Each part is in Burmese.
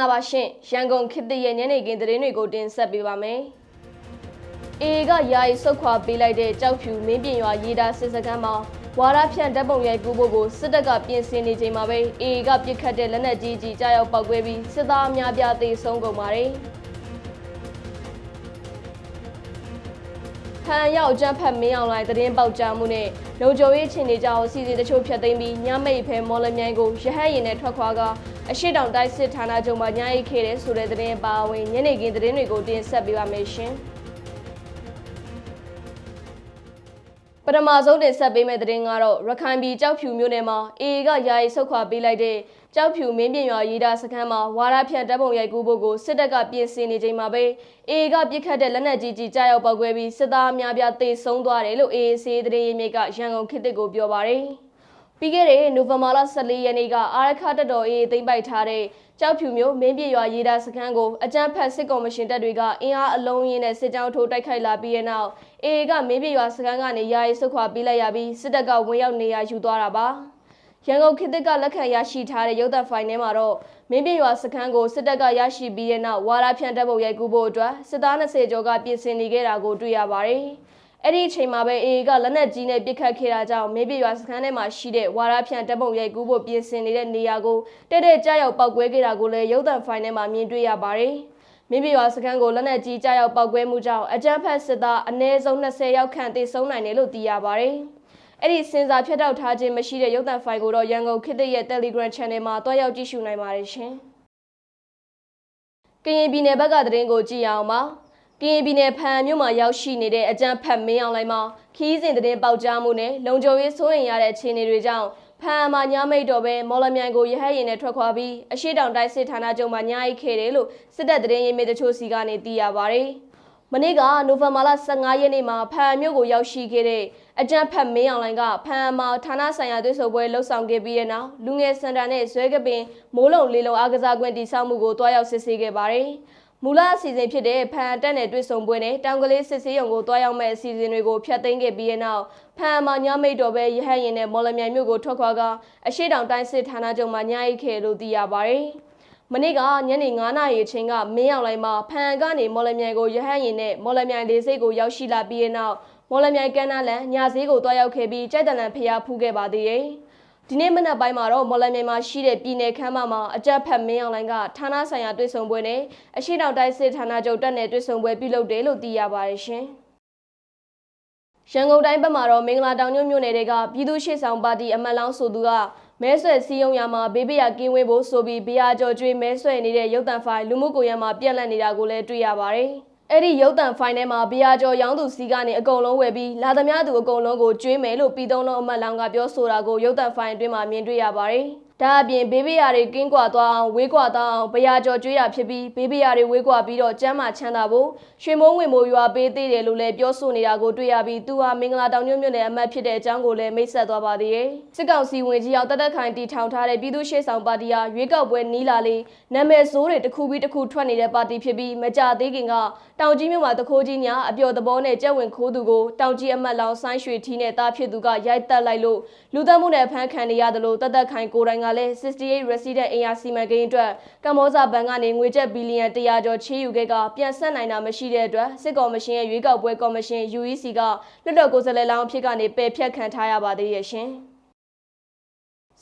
္ဂလာပါရှင်ရန်ကုန်ခေတ်သစ်ရဲ့ညနေခင်းသတင်းတွေကိုတင်ဆက်ပေးပါမယ်။အေကယာယီဆုတ်ခွာပေးလိုက်တဲ့ကြောက်ဖြူမင်းပြင်ရွာရေးသားစစ်စခန်းမှာဝါရဖြန့်တပ်ပုံရိုက်ကူးဖို့ကိုစစ်တပ်ကပြင်ဆင်နေချိန်မှာပဲအေကပြစ်ခတ်တဲ့လက်နက်ကြီးကြီးကြားရောက်ပောက်ကွဲပြီးစစ်သားအများပြားသေဆုံးကုန်ပါတယ်။ဖန်ရောက်ကြမ်းဖက်မင်းအောင်လိုင်းသတင်းပေါက်ကြားမှုနဲ့လုံခြုံရေးချင်းနေကြအောင်စီစဉ်တချို့ဖျက်သိမ်းပြီးညမိတ်ဖဲမော်လမြိုင်ကိုရဟတ်ရင်နဲ့ထွက်ခွာက အရှိတောင်တိုက်စစ်ဌာနချုပ်မှာညအိတ်ခဲ့တဲ့ဆိုတဲ့သတင်းပါဝင်ညနေခင်းသတင်းတွေကိုတင်ဆက်ပေးပါမယ်ရှင်။ပထမဆုံးတင်ဆက်ပေးမယ့်သတင်းကတော့ရခိုင်ပြည်ကြောက်ဖြူမြို့နယ်မှာအေအေကယာယီဆုတ်ခွာပေးလိုက်တဲ့ကြောက်ဖြူမင်းပြင်ရွာရေးသားစခန်းမှာဝါရဖြန့်တပ်ပုံရိုက်ကူးဖို့ကိုစစ်တပ်ကပြင်ဆင်နေချိန်မှာပဲအေအေကပြစ်ခတ်တဲ့လက်နက်ကြီးကြီးကြားရောက်ပောက်ကွဲပြီးစစ်သားအများပြားသေဆုံးသွားတယ်လို့အေအေစီသတင်းရင်းမြစ်ကရန်ကုန်ခေတ်တစ်ကိုပြောပါရယ်။ ပြီးခဲ့တဲ့နိုဝင်ဘာလ14ရက်နေ့ကအာရခတက်တော်အေးသိမ့်ပိုက်ထားတဲ့ကြောက်ဖြူမျိုးမင်းပြရွာရေးသားစခန်းကိုအကြမ်းဖက်စစ်ကော်မရှင်တပ်တွေကအင်အားအလုံးရင်းနဲ့စစ်ကြောင်းထိုးတိုက်ခိုက်လာပြီးတဲ့နောက်အေအေကမင်းပြရွာစခန်းကနေယာယီဆုတ်ခွာပေးလိုက်ရပြီးစစ်တပ်ကဝင်ရောက်နေရာယူသွားတာပါရန်ကုန်ခေတ်သစ်ကလက်ခံရရှိထားတဲ့ရုပ်သံဖိုင်ထဲမှာတော့မင်းပြရွာစခန်းကိုစစ်တပ်ကရရှိပြီးတဲ့နောက်ဝါရဖြန့်တပ်ပုတ်ရိုက်ကူးဖို့အတွက်စစ်သား20ကျော်ကပြင်ဆင်နေခဲ့တာကိုတွေ့ရပါတယ်။ အဲ့ဒီအချိန်မှာပဲအေအေကလက်နက်ကြီးနဲ့ပစ်ခတ်ခဲ့တာကြောင့်မေးပြရွာစခန်းထဲမှာရှိတဲ့ဝါရဖြန့်တပ်ပုံရိုက်ကူးဖို့ပြင်ဆင်နေတဲ့နေရာကိုတဲ့တဲ့ကြားရောက်ပောက်ကွဲခဲ့တာကိုလည်းရုပ်သံဖိုင်ထဲမှာမြင်တွေ့ရပါတယ်။မင်းပြရွာစခန်းကိုလက်နက်ကြီးကြားရောက်ပောက်ကွဲမှုကြောင့်အကြမ်းဖက်စစ်သားအနည်းဆုံး20ယောက်ခန့်သေဆုံးနိုင်တယ်လို့သိရပါတယ်။အဲ့ဒီစင်စာဖြတ်တောက်ထားခြင်းမရှိတဲ့ရုပ်သံဖိုင်ကိုတော့ရန်ကုန်ခေတ်သစ်ရဲ့ Telegram Channel မှာတွားရောက်ကြည့်ရှုနိုင်ပါတယ်ရှင်။ကရင်ပြည်နယ်ဘက်ကသတင်းကိုကြည့်ရအောင်ပါ။ ကရင်ပြည်နယ်ဖန်မြို့မှာရောက်ရှိနေတဲ့အကြမ်းဖက်မင်းအောင်လိုင်းမှာခီးစဉ်တဲ့ပေါက်ကြားမှုနဲ့လုံခြုံရေးစိုးရင်ရတဲ့အခြေအနေတွေကြောင့်ဖန်မှာညမိတ်တော်ပဲမော်လမြိုင်ကိုရဟတ်ရင်နဲ့ထွက်ခွာပြီးအရှိတောင်တိုက်စစ်ဌာနချုပ်မှာညအိတ်ခဲ့တယ်လို့စစ်တပ်သတင်းရေးမြစ်တချို့စီကနေသိရပါဗျ။မနေ့ကနိုဝင်ဘာလ15ရက်နေ့မှာဖန်မြို့ကိုရောက်ရှိခဲ့တဲ့အကြမ်းဖက်မင်းအောင်လိုင်းကဖန်မှာဌာနဆိုင်ရာသွေးဆုံပွဲလှုပ်ဆောင်ခဲ့ပြီးတဲ့နောက်လူငယ်စင်တာနဲ့ဇွဲကပင်မိုးလုံလေးလုံအားကစားကွင်းတည်ဆောက်မှုကိုတွားရောက်စစ်ဆေးခဲ့ပါတယ်။ မူလအစီအစဉ်ဖြစ်တဲ့ဖန်တက်နယ်တွေ့ဆုံပွဲနဲ့တောင်ကလေးစစ်ဆေးရုံကိုတွားရောက်မဲ့အစီအစဉ်တွေကိုဖျက်သိမ်းခဲ့ပြီးတဲ့နောက်ဖန်မှာညမိတ်တော်ပဲရဟတ်ရင်နဲ့မော်လမြိုင်မြို့ကိုထွက်ခွာကအရှိတောင်တိုင်းစစ်ဌာနချုပ်မှာညအိတ်ခဲ့လို့သိရပါတယ်။မနေ့ကညနေ9နာရီအချိန်ကမင်းအောင်လိုင်းမှာဖန်ကနေမော်လမြိုင်ကိုရဟတ်ရင်နဲ့မော်လမြိုင်လေးစိတ်ကိုရောက်ရှိလာပြီးတဲ့နောက်မော်လမြိုင်ကမ်းနားလန်ညဈေးကိုတွားရောက်ခဲ့ပြီးကြိုက်တလန်ဖျားဖူးခဲ့ပါသေးတယ်။ ဒီနေ့မနက်ပိုင်းမှာတော့မော်လမြိုင်မှာရှိတဲ့ပြည်နယ်ခမ်းမမှာအကြက်ဖက်မင်းအောင်လိုင်းကဌာနဆိုင်ရာတွေ့ဆုံပွဲနဲ့အရှိတောင်တိုင်းစစ်ဌာနချုပ်တက်နယ်တွေ့ဆုံပွဲပြုလုပ်တယ်လို့သိရပါတယ်ရှင်။ရန်ကုန်တိုင်းဘက်မှာတော့မင်္ဂလာတောင်ညွန့်မြို့နယ်တွေကပြည်သူ့ရှေ့ဆောင်ပါတီအမတ်လောင်းဆိုသူကမဲဆွဲစည်းရုံးရမှာဘေးဘေးရကင်းဝေးဖို့ဆိုပြီးဘီယာကျော်ကျွေးမဲဆွဲနေတဲ့ရုပ်တံဖိုင်လူမှုကွန်ရက်မှာပြက်လက်နေတာကိုလည်းတွေ့ရပါတယ်။ အဲ့ဒီရုပ်တံဖိုင်ထဲမှာဘီယာကျော်ရောင်းသူစီကနေအကုန်လုံးဝယ်ပြီးလာသမျှသူအကုန်လုံးကိုကျွေးမယ်လို့ပြည်သုံးလုံးအမတ်လောင်ကပြောဆိုတာကိုရုပ်တံဖိုင်အတွင်းမှာမြင်တွေ့ရပါတယ်။ ဒါအပြင်ဘေးဘေးယာတွေကင်းကွာသွားအောင်ဝေးကွာသွားအောင်ဘရာကျော်ကျွေးတာဖြစ်ပြီးဘေးဘေးယာတွေဝေးကွာပြီးတော့ကျမ်းမာချမ်းသာဖို့ရွှေမိုးငွေမိုးရွာပေးသေးတယ်လို့လည်းပြောဆိုနေတာကိုတွေ့ရပြီးသူဟာမင်္ဂလာတောင်ညွန့်မြို့နယ်အမတ်ဖြစ်တဲ့အကြောင်းကိုလည်းမိတ်ဆက်သွားပါသေးတယ်စစ်ကောင်စီဝင်ကြီးအောင်တသက်ခိုင်တီထောင်ထားတဲ့ပြည်သူ့ရှေ့ဆောင်ပါတီဟာရွေးကောက်ပွဲနီးလာလေနာမည်ဆိုးတွေတစ်ခုပြီးတစ်ခုထွက်နေတဲ့ပါတီဖြစ်ပြီးမကြသေးခင်ကတောင်ကြီးမြို့မှာတခိုးကြီးညာအပျော်သဘောနဲ့ကြက်ဝင်ခိုးသူကိုတောင်ကြီးအမတ်လောင်ဆိုင်းရွှေထီးနဲ့တားဖြစ်သူကရိုက်တက်လိုက်လို့လူသက်မှုနဲ့ဖမ်းခံနေရတယ်လို့တသက်ခိုင်ကိုယ်တိုင်ကလည်း68 resident အင်အားစီမံကိန်းအတွက်ကမ္ဘောဇဘဏ်ကနေငွေကျပ်ဘီလီယံ100ကျော်ချေးယူခဲ့ကပြန်ဆက်နိုင်တာမရှိတဲ့အတွက်စစ်ကော်မရှင်ရဲ့ရွေးကောက်ပွဲကော်မရှင် UEC ကလွှတ်တော်ကိုယ်စားလှယ်လောင်းအဖြစ်ကနေပယ်ဖျက်ခံထားရပါသေးရဲ့ရှင်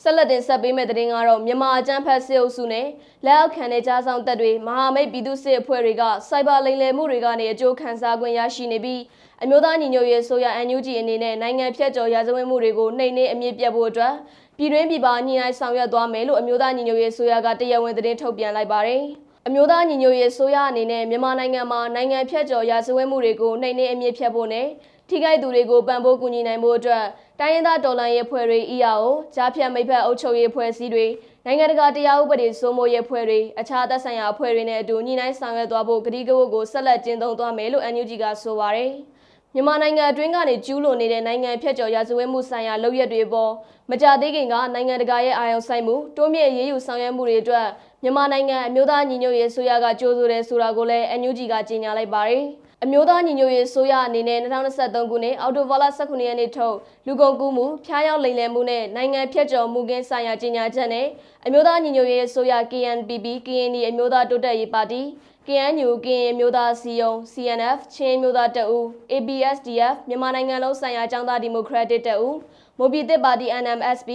ဆက်လက်တင်ဆက်ပေးမယ့်သတင်းကတော့မြန်မာအကြမ်းဖက်စစ်အုပ်စုနဲ့လက်အောက်ခံတဲ့ကြားဆောင်တပ်တွေမဟာမိတ်ပြည်သူ့စစ်အဖွဲ့တွေကစိုက်ဘာလိမ်လည်မှုတွေကနေအကျိုးခံစား권ရရှိနေပြီးအမျိုးသားညီညွတ်ရေးဆိုရ NUG အနေနဲ့နိုင်ငံဖြတ်ကျော်ရာဇဝတ်မှုတွေကိုနှိမ်နင်းအမြင့်ပြတ်ဖို့အတွက် ပြည်တွင်းပြည်ပညှိနှိုင်းဆောင်ရွက်သွားမယ်လို့အမျိုးသားညီညွတ်ရေးဆိုရကတရားဝင်သတင်းထုတ်ပြန်လိုက်ပါတယ်။အမျိုးသားညီညွတ်ရေးဆိုရအနေနဲ့မြန်မာနိုင်ငံမှာနိုင်ငံဖြတ်ကျော်ရာဇဝတ်မှုတွေကိုနှိမ်နင်းအမြင့်ဖြတ်ဖို့နဲ့ထိခိုက်သူတွေကိုပံ့ပိုးကူညီနိုင်ဖို့အတွက်တိုင်းရင်းသားတော်လှန်ရေးဖွဲ့တွေ EAO ကြားဖြတ်မိဖက်အုပ်ချုပ်ရေးဖွဲ့စည်းတွေနိုင်ငံတကာတရားဥပဒေစိုးမိုးရေးဖွဲ့တွေအခြားသက်ဆိုင်ရာအဖွဲ့တွေနဲ့အတူညှိနှိုင်းဆောင်ရွက်သွားဖို့ကတိကဝတ်ကိုဆက်လက်ကျင့်သုံးသွားမယ်လို့ NUG ကဆိုပါတယ်။ မြန်မာနိုင်ငံအတွင်းကနေကျူးလွန်နေတဲ့နိုင်ငံဖြတ်ကျော်ရာဇဝတ်မှုဆိုင်ရာလုပ်ရက်တွေပေါ်မကြသေးခင်ကနိုင်ငံတကာရဲ့အာရုံစိုက်မှုတိုးမြင့်ရေးယူဆောင်ရွက်မှုတွေအတွက်မြန်မာနိုင်ငံအမျိုးသားညီညွတ်ရေးဆိုရကကြိုးဆိုတယ်ဆိုတာကိုလည်း NUG ကကြေညာလိုက်ပါတယ်အမျိုးသားညီညွတ်ရေးဆိုရအနေနဲ့2023ခုနှစ်အောက်တိုဘာလ19ရက်နေ့ထုတ်လူကုန်ကူးမှုဖျားရောက်လိမ်လည်မှုနဲ့နိုင်ငံဖြတ်ကျော်မှုကင်းဆိုင်ရာကြေညာချက်နဲ့အမျိုးသားညီညွတ်ရေးဆိုရ KNPP KND အမျိုးသားတိုးတက်ရေးပါတီ KNU ကရင်အမျိုးသားစီယုံ CNF ချင်းအမျိုးသားတပ်ဦး ABSDF မြန်မာနိုင်ငံလုံးဆိုင်ရာចောင်းသားဒီမိုကရက်တစ်တပ်ဦးမိုဘီတစ်ပါတီ NMSP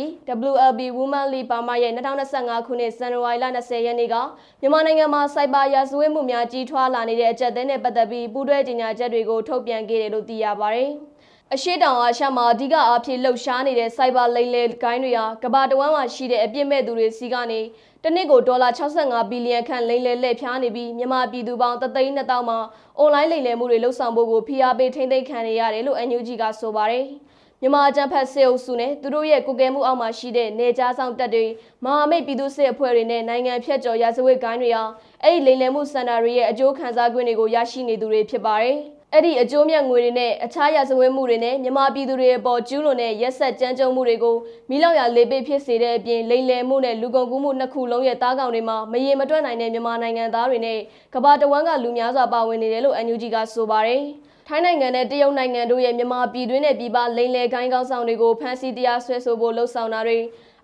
WLB Women League Burma ရဲ့2025ခုနှစ်ဇန်နဝါရီလ20ရက်နေ့ကမြန်မာနိုင်ငံမှာစိုက်ဘာရာဇဝတ်မှုများကြီးထွားလာနေတဲ့အကြက်အသင်းနဲ့ပတ်သက်ပြီးပူးတွဲကြေညာချက်တွေကိုထုတ်ပြန်ခဲ့တယ်လို့သိရပါတယ်။ အရှိတောင်အာရှမှာအဓိကအားဖြင့်လှုပ်ရှားနေတဲ့စိုက်ဘာလိမ်လည်ဂိုင်းတွေဟာကမ္ဘာတဝန်းမှာရှိတဲ့အပြစ်မဲ့သူတွေစီကနေတနစ်ကိုဒေါ်လာ65ဘီလီယံခန့်လိမ်လည်လက်ဖျားနေပြီးမြန်မာပြည်သူပေါင်း3သိန်း2000မှာအွန်လိုင်းလိမ်လည်မှုတွေလှုပ်ဆောင်ဖို့ကိုဖိအားပေးထိန်းသိမ်းခံနေရတယ်လို့ NUG ကဆိုပါတယ်။မြန်မာအကြံဖတ်စေအုပ်စုနဲ့သူတို့ရဲ့ကိုကဲမှုအောက်မှာရှိတဲ့နေကြားဆောင်တပ်တွေမဟာမိတ်ပြည်သူစစ်အဖွဲ့တွေနဲ့နိုင်ငံဖြတ်ကျော်ရာဇဝတ်ဂိုင်းတွေဟာအဲ့ဒီလိမ်လည်မှုစင်တာတွေရဲ့အကျိုးခံစား권တွေကိုရရှိနေသူတွေဖြစ်ပါတယ်။ အဲ့ဒီအကျိုးမြတ်ငွေတွေနဲ့အခြားရာဇဝတ်မှုတွေနဲ့မြန်မာပြည်သူတွေအပေါ်ကျူးလွန်တဲ့ရက်ဆက်ကြမ်းကြုတ်မှုတွေကိုမိလောက်ရလေးပိဖြစ်စေတဲ့အပြင်လိမ်လည်မှုနဲ့လူကုန်ကူးမှုနှစ်ခုလုံးရဲ့တားကောင်တွေမှာမရေမတွက်နိုင်တဲ့မြန်မာနိုင်ငံသားတွေနဲ့ကမ္ဘာတဝန်းကလူများစွာပါဝင်နေတယ်လို့ NUG ကဆိုပါတယ်။ထိုင်းနိုင်ငံနဲ့တရုတ်နိုင်ငံတို့ရဲ့မြန်မာပြည်တွင်းနဲ့ပြည်ပလိမ်လည်ကိုင်းကောင်းဆောင်တွေကိုဖမ်းဆီးတရားစွဲဆိုဖို့လှုံ့ဆော်တာတွေ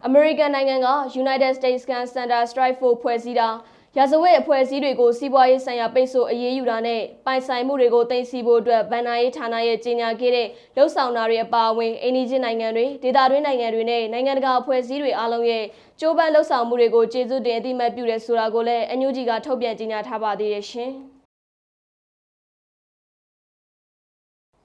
အမေရိကန်နိုင်ငံက United States Scan Center Strike Force ဖွဲ့စည်းတာ ရာဇဝတ်အဖွဲ့အစည်းတွေကိုစီးပွားရေးဆိုင်ရာပိတ်ဆို့အရေးယူတာနဲ့ပိုင်ဆိုင်မှုတွေကိုတင်စီဖို့အတွက်ဗန်နာရေးဌာနရဲ့ကြီးညာခဲ့တဲ့လှုပ်ဆောင်တာတွေအပါအဝင်အိန္ဒိချင်းနိုင်ငံတွေဒေသတွင်းနိုင်ငံတွေနဲ့နိုင်ငံတကာအဖွဲ့အစည်းတွေအားလုံးရဲ့ကြိုးပမ်းလှုပ်ဆောင်မှုတွေကိုကျေးဇူးတင်အသိမှတ်ပြုတယ်ဆိုတာကိုလည်းအန်ယူဂျီကထုတ်ပြန်ကြေညာထားပါသေးတယ်ရှင်။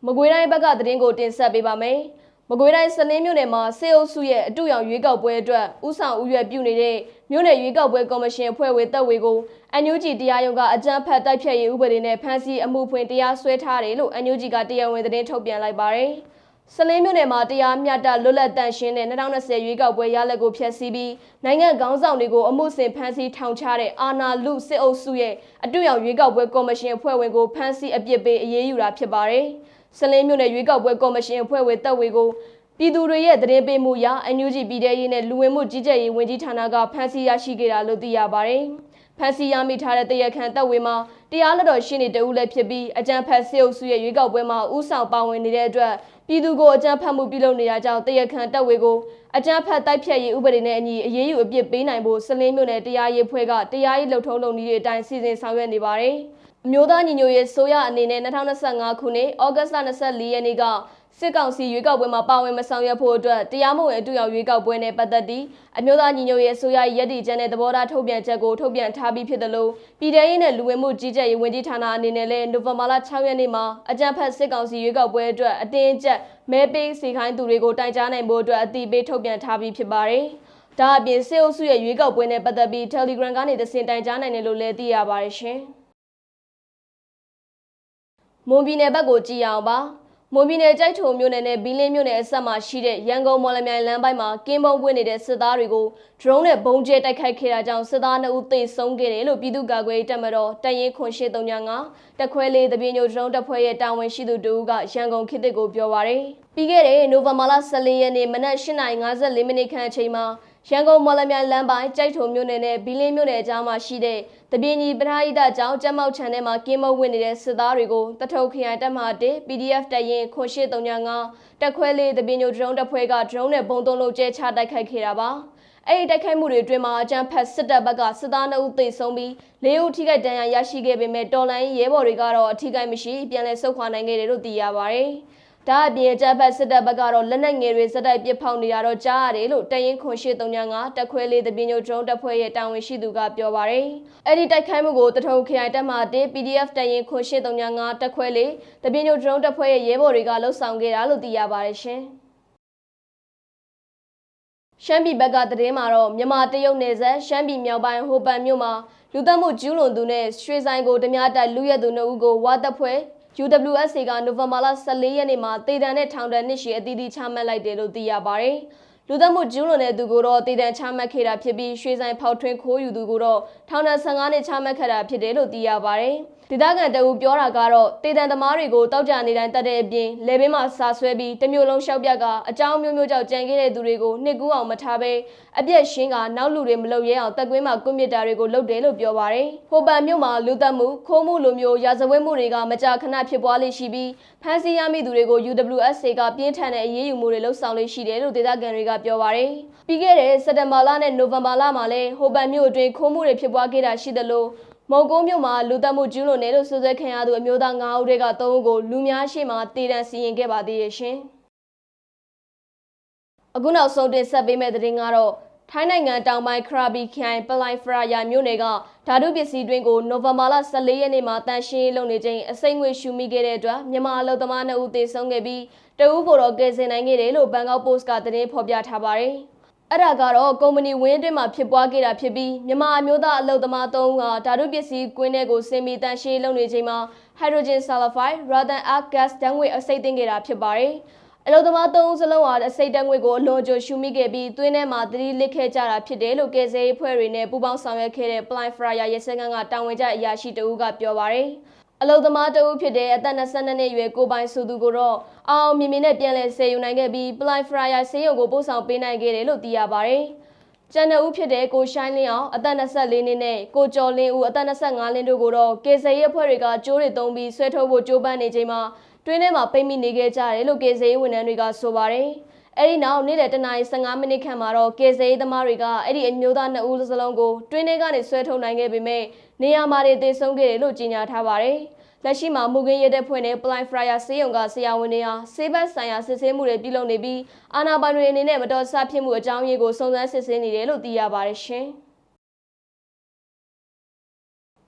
မကွေးတိုင်းဘက်ကသတင်းကိုတင်ဆက်ပေးပါမယ်။ မကွေးတိုင်းစလင်းမြို့နယ်မှာစေအုပ်စုရဲ့အတူရောင်ရွေးကောက်ပွဲအတွက်ဥဆောင်ဥရွက်ပြုနေတဲ့မြို့နယ်ရွေးကောက်ပွဲကော်မရှင်အဖွဲ့ဝင်တပ်ဝေကိုအန်ယူဂျီတရားရုံးကအကြမ်းဖက်တိုက်ဖြတ်ရေးဥပဒေနဲ့ဖမ်းဆီးအမှုဖွင့်တရားစွဲထားတယ်လို့အန်ယူဂျီကတရားဝင်သတင်းထုတ်ပြန်လိုက်ပါတယ်။စလင်းမြို့နယ်မှာတရားမျှတလွတ်လပ်တန့်ရှင်းတဲ့2020ရွေးကောက်ပွဲရလဒ်ကိုဖျက်ဆီးပြီးနိုင်ငံခေါင်းဆောင်တွေကိုအမှုဆင်ဖမ်းဆီးထောင်ချတဲ့အာနာလူစစ်အုပ်စုရဲ့အတူရောင်ရွေးကောက်ပွဲကော်မရှင်အဖွဲ့ဝင်ကိုဖမ်းဆီးအပြစ်ပေးအရေးယူတာဖြစ်ပါတယ်။ စလင်းမြို့နယ်ရွေးကောက်ပွဲကော်မရှင်အဖွဲ့ဝင်တပ်ဝေကိုပြည်သူတွေရဲ့သတင်းပေးမှုအရအန်ယူဂျီပြည်ထရေးနဲ့လူဝင်မှုကြီးကြပ်ရေးဝန်ကြီးဌာနကဖမ်းဆီးရရှိခဲ့တာလို့သိရပါတယ်။ဖမ်းဆီးရမိထားတဲ့တရခန်တပ်ဝေမှာတရားလက်တော်ရှိနေတူလည်းဖြစ်ပြီးအကြံဖတ်စေအုပ်စုရဲ့ရွေးကောက်ပွဲမှာဥဆောင်ပါဝင်နေတဲ့အတွက်ပြည်သူကိုအကြံဖတ်မှုပြုလုပ်နေရကြောင်းတရခန်တပ်ဝေကိုအကြံဖတ်တိုက်ဖြတ်ရေးဥပဒေနဲ့အညီအရေးယူအပြစ်ပေးနိုင်ဖို့စလင်းမြို့နယ်တရားရေးဖွဲ့ကတရားရေးလှုပ်ထုံးလုပ်နည်းတွေအတိုင်းစီစဉ်ဆောင်ရွက်နေပါတယ်။ အမျိုးသားညီညွတ်ရေးဆိုရအနေနဲ့2025ခုနှစ်ဩဂတ်စ်လ24ရက်နေ့ကစစ်ကောင်စီရွေးကောက်ပွဲမှာပါဝင်မဆောင်ရွက်ဖို့အတွက်တရားမဝင်အတူရောက်ရွေးကောက်ပွဲနဲ့ပတ်သက်ပြီးအမျိုးသားညီညွတ်ရေးအစိုးရရည်တည်ချက်နဲ့သဘောထားထုတ်ပြန်ချက်ကိုထုတ်ပြန်ထားပြီးဖြစ်တယ်လို့ပြည်ထရေးနဲ့လူဝင်မှုကြီးကြပ်ရေးဝန်ကြီးဌာနအနေနဲ့လည်းနိုဝင်ဘာလ6ရက်နေ့မှာအကြံဖက်စစ်ကောင်စီရွေးကောက်ပွဲအတွက်အတင်းကျပ်မဲပေးစီခိုင်းသူတွေကိုတိုင်ကြားနိုင်ဖို့အတွက်အတိပေးထုတ်ပြန်ထားပြီးဖြစ်ပါတယ်။ဒါအပြင်စေအုပ်စုရဲ့ရွေးကောက်ပွဲနဲ့ပတ်သက်ပြီး Telegram ကနေသစင်တိုင်ကြားနိုင်တယ်လို့လည်းသိရပါတယ်ရှင်။ မွန်ပြည်နယ်ဘက်ကိုကြည့်အောင်ပါမွန်ပြည်နယ်ကြိုက်ထုံမြို့နယ်နဲ့ဘီလင်းမြို့နယ်အဆက်မှာရှိတဲ့ရန်ကုန်မော်လမြိုင်လမ်းပိုင်းမှာကင်းဘုံပွင့်နေတဲ့စစ်သားတွေကို drone နဲ့ဘုံကျဲတိုက်ခိုက်ခဲ့တာကြောင့်စစ်သား2ဦးသေဆုံးခဲ့တယ်လို့ပြည်သူ့ကာကွယ်ရေးတပ်မတော်တရင်ခွန်ရှိ395တက်ခွဲလေးတပြင်းညို drone တပ်ဖွဲ့ရဲ့တာဝန်ရှိသူတို့ကရန်ကုန်ခေတ်သစ်ကိုပြောပါရယ်ပြီးခဲ့တဲ့နိုဝင်ဘာလ14ရက်နေ့မနက်8:54မိနစ်ခန့်အချိန်မှာ ရန်ကုန်မော်လမြိုင်လမ်းပိုင်းကြိုက်ထုံမြို့နယ်နဲ့ဘီလင်းမြို့နယ်အကြားမှာရှိတဲ့တပြင်းကြီးပထဟိတကျောင်းကျက်မောက်ချန်ထဲမှာကင်းမဝင်နေတဲ့စစ်သားတွေကိုတထုတ်ခရိုင်တပ်မ1 PDF တရင်ခွန်ရှိ395တက်ခွဲလေးတပြင်းညိုဒရုန်းတပ်ဖွဲ့ကဒရုန်းနဲ့ပုံသုံးလုံးကျဲချတိုက်ခိုက်ခဲ့တာပါအဲ့ဒီတိုက်ခိုက်မှုတွေအတွင်းမှာအကြမ်းဖက်စစ်တပ်ဘက်ကစစ်သား2ဦးသေဆုံးပြီး၄ဦးထိခိုက်ဒဏ်ရာရရှိခဲ့ပေမဲ့တော်လိုင်းရဲဘော်တွေကတော့အထိခိုက်မရှိပြန်လည်ဆုတ်ခွာနိုင်ခဲ့တယ်လို့သိရပါတယ်။ ဒါအပြင်ကြက်ဖက်စစ်တပ်ဘက်ကတော့လက်နက်ငယ်တွေစက်တိုက်ပစ်ဖောက်နေတာတော့ကြားရတယ်လို့တရင်ခွန်ရှိ395တက်ခွဲလေးတပင်းညိုဒရုန်းတပ်ဖွဲ့ရဲ့တာဝန်ရှိသူကပြောပါရယ်အဲ့ဒီတိုက်ခိုက်မှုကိုတထုံခရိုင်တပ်မှတေး PDF တရင်ခွန်ရှိ395တက်ခွဲလေးတပင်းညိုဒရုန်းတပ်ဖွဲ့ရဲ့ရဲဘော်တွေကလှုပ်ဆောင်ခဲ့တာလို့သိရပါတယ်ရှင်ရှမ်းပြည်ဘက်ကသတင်းမှာတော့မြန်မာတရုတ်နယ်စပ်ရှမ်းပြည်မြောက်ပိုင်းဟိုပန်မြို့မှာလူသက်မှုကျူးလွန်သူနဲ့ရွှေဆိုင်ကိုဓမြတိုက်လူရဲသူနှစ်ဦးကိုဝါတပ်ဖွဲ့ UWSA ကနိုဝင်ဘာလ14ရက်နေ့မှာတေတံနဲ့ထောင်ဒဏ်နှစ်ရှည်အသီးသီးချမှတ်လိုက်တယ်လို့သိရပါတယ် လူသက်မှုကျူးလွန်တဲ့သူကိုတော့တည်တံ့ချမှတ်ခဲ့တာဖြစ်ပြီးရွှေဆိုင်ဖောက်ထွင်းခိုးယူသူကိုတော့ထောင်ဒဏ်15နှစ်ချမှတ်ခဲ့တာဖြစ်တယ်လို့သိရပါတယ်။ဒေသခံတအူပြောတာကတော့တည်တံ့သမားတွေကိုတောက်ကြနေတိုင်းတတ်တဲ့အပြင်လေဘင်းမှာစာဆွဲပြီးတစ်မျိုးလုံးရှောက်ပြက်ကအကြောင်းမျိုးမျိုးကြောင့်ကြံခဲ့တဲ့သူတွေကိုနှစ်ကူးအောင်မထားဘဲအပြက်ရှင်းကနောက်လူတွေမလုပ်ရဲအောင်တက်ကွင်းမှာကွန်ပျူတာတွေကိုလုပ်တယ်လို့ပြောပါတယ်။ဟိုပန်မြို့မှာလူသက်မှုခိုးမှုလိုမျိုးရာဇဝတ်မှုတွေကမကြာခဏဖြစ်ပွားလေရှိပြီးဖမ်းဆီးရမိသူတွေကို UWSA ကပြင်းထန်တဲ့အရေးယူမှုတွေလှုပ်ဆောင်လေရှိတယ်လို့ဒေသခံတွေကပြောပါတယ်။ပြီးခဲ့တဲ့စက်တင်ဘာလနဲ့နိုဝင်ဘာလမှာလည်းဟိုပန်မြို့အတွင်းခိုးမှုတွေဖြစ်ပွားခဲ့တာရှိသလိုမုံကုန်းမြို့မှာလူသက်မှုကျူးလွန်တယ်လို့ဆိုဆွဲခံရသူအမျိုးသား9ဦးတွေက3ဦးကိုလူများရှိမှတည်တံစီရင်ခဲ့ပါသေးရဲ့ရှင်။အခုနောက်ဆုံးတင်ဆက်ပေးမယ့်သတင်းကတော့ ထိုင်းနိုင်ငံတောင်ပိုင်းခရာဘီခိုင်ပလိုင်ဖရာယာမြို့နယ်ကဓာတုပစ္စည်းတွင်းကိုနိုဝင်ဘာလ14ရက်နေ့မှာတန်ရှင်းရေးလုပ်နေချိန်အစိမ့်ငွေရှူမိခဲ့တဲ့အတွက်မြန်မာအလုပ်သမား2ဦးသေဆုံးခဲ့ပြီးတဦးကိုတော့ကယ်ဆယ်နိုင်ခဲ့တယ်လို့ဘန်ကောက်ပို့စ်ကသတင်းဖော်ပြထားပါတယ်။အဲ့ဒါကတော့ကုမ္ပဏီဝင်းအတွင်းမှာဖြစ်ပွားခဲ့တာဖြစ်ပြီးမြန်မာအမျိုးသားအလုပ်သမား3ဦးဟာဓာတုပစ္စည်းကွင်းထဲကိုဆင်းပြီးတန်ရှင်းရေးလုပ်နေချိန်မှာ hydrogen sulfide, radon arc gas ဓာတ်ငွေအစိမ့်သိမ်းခဲ့တာဖြစ်ပါတယ်။ အလုံသမားသုံးဦးစလုံးဟာအစိတ်တက်ငွေကိုအလွန်ကြိုရှုမိခဲ့ပြီးသွင်းထဲမှာသတိလစ်ခဲ့ကြတာဖြစ်တယ်လို့ကယ်ဆယ်ရေးဖွဲ့တွေနဲ့ပူးပေါင်းဆောင်ရွက်ခဲ့တဲ့ Ply Fryer ရဲစခန်းကတာဝန်ကျအရာရှိတဦးကပြောပါရယ်အလုံသမားတဦးဖြစ်တဲ့အသက်22နှစ်အရွယ်ကိုပိုင်စုသူကိုတော့အောင်မြင်မြင်နဲ့ပြန်လည်ဆယ်ယူနိုင်ခဲ့ပြီး Ply Fryer ဆေးရုံကိုပို့ဆောင်ပေးနိုင်ခဲ့တယ်လို့သိရပါရယ်ကျန်တဲ့ဦးဖြစ်တဲ့ကိုရှိုင်းလင်းအောင်အသက်24နှစ်နဲ့ကိုကျော်လင်းဦးအသက်25နှစ်တို့ကိုတော့ကေဆယ်ရေးအဖွဲ့တွေကကြိုးတွေတုံးပြီးဆွဲထုတ်ဖို့ကြိုးပမ်းနေချိန်မှာ တွင်းထဲမှာပိတ်မိနေခဲ့ကြတယ်လို့ကေဆေးဝန်ထမ်းတွေကဆိုပါတယ်။အဲဒီနောက်နေ့လယ်တနာရီ15မိနစ်ခန့်မှာတော့ကေဆေးသမားတွေကအဲ့ဒီအမျိုးသားနှစ်ဦးစလုံးကိုတွင်းထဲကနေဆွဲထုတ်နိုင်ခဲ့ပေမဲ့နေရာမှာတွေသေဆုံးခဲ့တယ်လို့ကြေညာထားပါတယ်။လက်ရှိမှာမူကင်းရဲတဲ့ဖွဲ့နဲ့ Ply Fryer ဆေးရုံကဆရာဝန်တွေဟာဆေးဘက်ဆိုင်ရာစစ်ဆေးမှုတွေပြုလုပ်နေပြီးအာဏာပိုင်တွေအနေနဲ့မတော်တဆဖြစ်မှုအကြောင်းရင်းကိုစုံစမ်းစစ်ဆေးနေတယ်လို့သိရပါတယ်ရှင်။